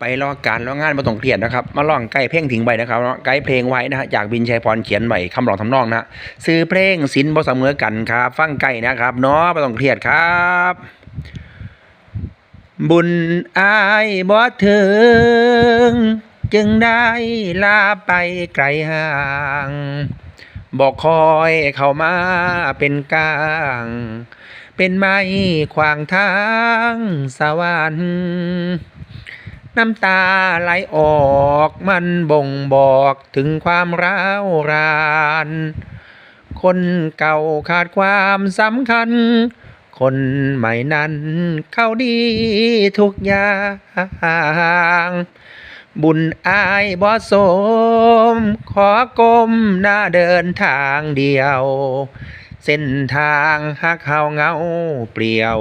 ไปรอการรองานมาต้องเครียดนะครับ มาลองไก่เพลงทิ้งไปนะครับไก่เพลงไว้นะฮะจากบินชัยพรเขียนไว้คำร้องทำนองนะซื้อเพลงสินบ่เสมอกันครับ ฟังไก่นะครับเนาะม่ต้องเครียดครับบุญอายบ่ถึง จึงได้ลาไปไกลห่างบอกคอยเข้ามาเป็นกลาง เป็นไม้ขวางทางสวรรค์ น้ำตาไหลออกมันบ่งบอกถึงความร้าวราน คนเก่าขาดความสำคัญ คนใหม่นั้นเข้าดีทุกอย่างบุญอายบ่สม ขอกลมหน้าเดินทางเดียว เส้นทางหักเฮาเงาเปลี่ยว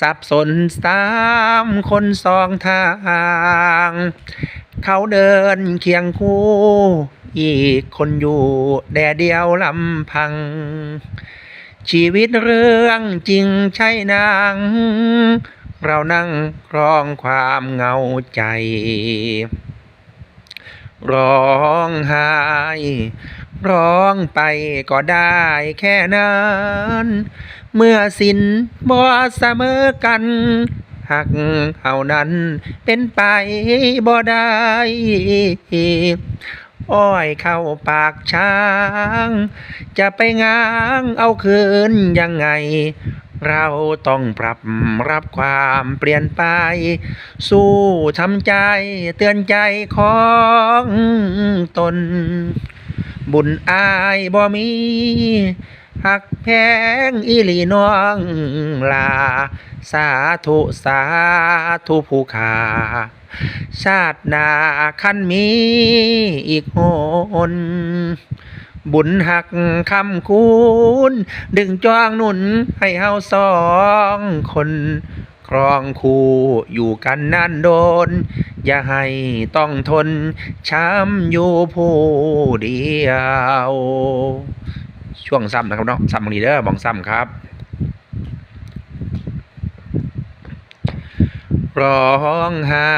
สับสนสามคนสองทาง เขาเดินเคียงคู่ อีกคนอยู่แดดเดียวลำพัง ชีวิตเรื่องจริงใช่นาง เรานั่งครองความเงาใจ ร้องไห้ ร้องไปก็ได้แค่นั้น เมื่อสิ้นบ่เสมอกันหักเฮานั้นเป็นไปบ่ได้อ้อยเข้าปากช้าง จะไปง้างเอาคืนยังไง เราต้องปรับรับความเปลี่ยนไป สู้ทำใจเตือนใจของตน บุญอายบ่มีหักแพงอีหลีน้องลา สาธุสาธุผู้ขาชาตินาคันมีอีกหนบุญหักคำคูณ ดึงจองหนุนให้เฮาสองคน ครองคู่อยู่กันนานโดน อย่าให้ต้องทนช้ำอยู่ผู้เดียว ช่วงซ้ำนะครับเนาะซ้ำบางทีเด้อบองซ้ำครับ ร้องไห้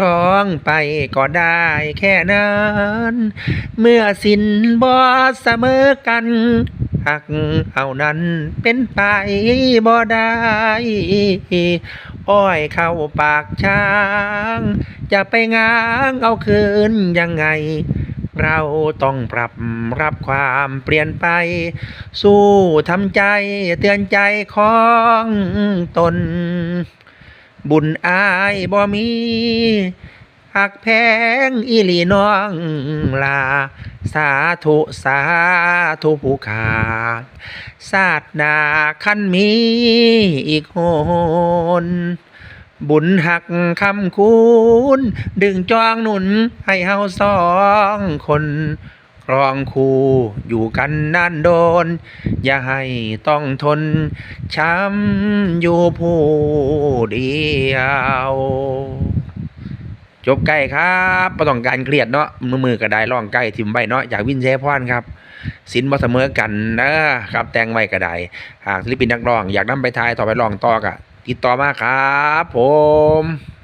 ร้องไปก็ได้แค่นั้น เมื่อสิ้นบ่เสมอกัน หักเอานั้นเป็นไปบ่ได้อ้อยเข้าปากช้าง จะไปง้างเอาคืนยังไง เราต้องปรับรับความเปลี่ยนไป สู้ทำใจเตือนใจของตน บุญอายบ่มี หักแพงอีหลีน้องลา สาธุสาธุผู้ขาศาสนาคันมีอีกโหนบุญหักคำคูณ ดึงจองหนุนให้เฮาสองคนครองคู่อยู่กันนานโดน อย่าให้ต้องทน ช้ำอยู่ผู้เดียว จบใกล้ครับประต้องการเครียดเนาะมือมือกระได้ร้องใกล้ทิมใบเนาะอยากวินเชพรครับสินบ่เสมอกันนะครับแต่งไว้ก็ไดหากศิลปินนักร้อง อยากนำไปทายต่อไปร้องต่อกะติดต่อมาครับ ผม